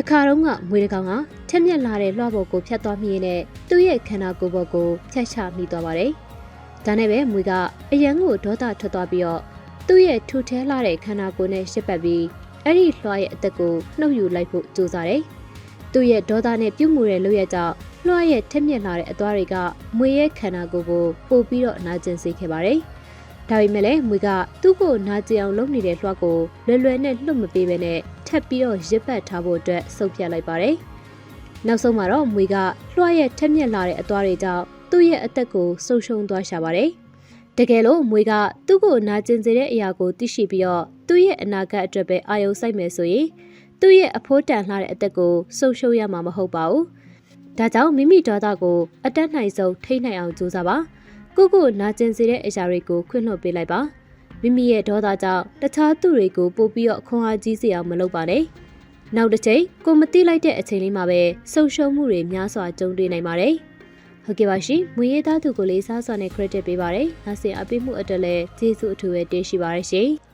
တခါတော့ကမွေးတကောင်ကထက်မြက်လာတဲ့လွှပေါ်ကိုဖြတ်သွားမိရင်နဲ့သူ့ရဲ့ခန္ဓာကိုယ်ပေါ်ကိုဖြတ်ချမိသွားပါတယ်။ဒါနဲ့ပဲမွေကအရန်ကိုဒေါသထွက်သွားပြီးတော့သူ့ရဲ့ထူထဲလာတဲ့ခန္ဓာကိုယ်နဲ့ရှစ်ပတ်ပြီးအဲ့ဒီလွှရဲ့အသက်ကိုနှုတ်ယူလိုက်ဖို့ကြိုးစားတယ်။သူ့ရဲ့ဒေါသနဲ့ပြုတ်မှုတဲ့လုပ်ရကြောင့်လွှရဲ့ထက်မြက်လာတဲ့အသွားတွေကမွေရဲ့ခန္ဓာကိုယ်ကိုပို့ပြီးတော့နာကျင်စေခဲ့ပါတယ်။ဒါပေမဲ့လည်းမွေကသူ့ကိုနာကျင်အောင်လုပ်နေတဲ့လွှကိုလွယ်လွယ်နဲ့လှုပ်မပေးဘဲနဲ့ ထပ်ပြီးတော့ရစ်ပတ်ထားဖို့အတွက်စုပ်ပြတ်လိုက်ပါတယ်။နောက်ဆုံးမှာတော့မွေကလွှရဲ့ထက်မြက်လာတဲ့အသွားတွေကြောင့်သူ့ရဲ့အသက်ကိုဆုံရှုံသွားရှာပါတယ်။တကယ်လို့မွေကသူ့ကိုနာကျင်စေတဲ့အရာကိုသိရှိပြီးတော့သူ့ရဲ့အနာဂတ်အတွက်ပဲအာရုံစိုက်မယ်ဆိုရင်သူ့ရဲ့အဖိုးတန်လှတဲ့အသက်ကိုဆုံရှုံရမှာမဟုတ်ပါဘူး။ဒါကြောင့်မိမိဒေါသကိုအတက်နိုင်ဆုံးထိန်းနိုင်အောင်ကြိုးစားပါ။ကိုကိုနာကျင်စေတဲ့အရာတွေကိုခွင့်လွှတ်ပေးလိုက်ပါ။ မိမိရဲ့ဒေါသကြောင့်တခြားသူတွေကိုပို့ပြီးတော့ခွန်အားကြီးစေအောင်မလုပ်ပါနဲ့။နောက်တစ်ချိန်ကိုမသိလိုက်တဲ့အချိန်လေးမှာပဲဆုံရှုံမှုတွေများစွာကြုံတွေ့နိုင်ပါတယ်။ဟုတ်ကဲ့ပါရှင်။မွေရသားသူကိုလေးစားစွာနဲ့ credit ပေးပါတယ်။နောက်ဆက်အပေးမှုအတွက်လည်းကျေးဇူးအထူးပဲတင်ရှိပါရရှင်။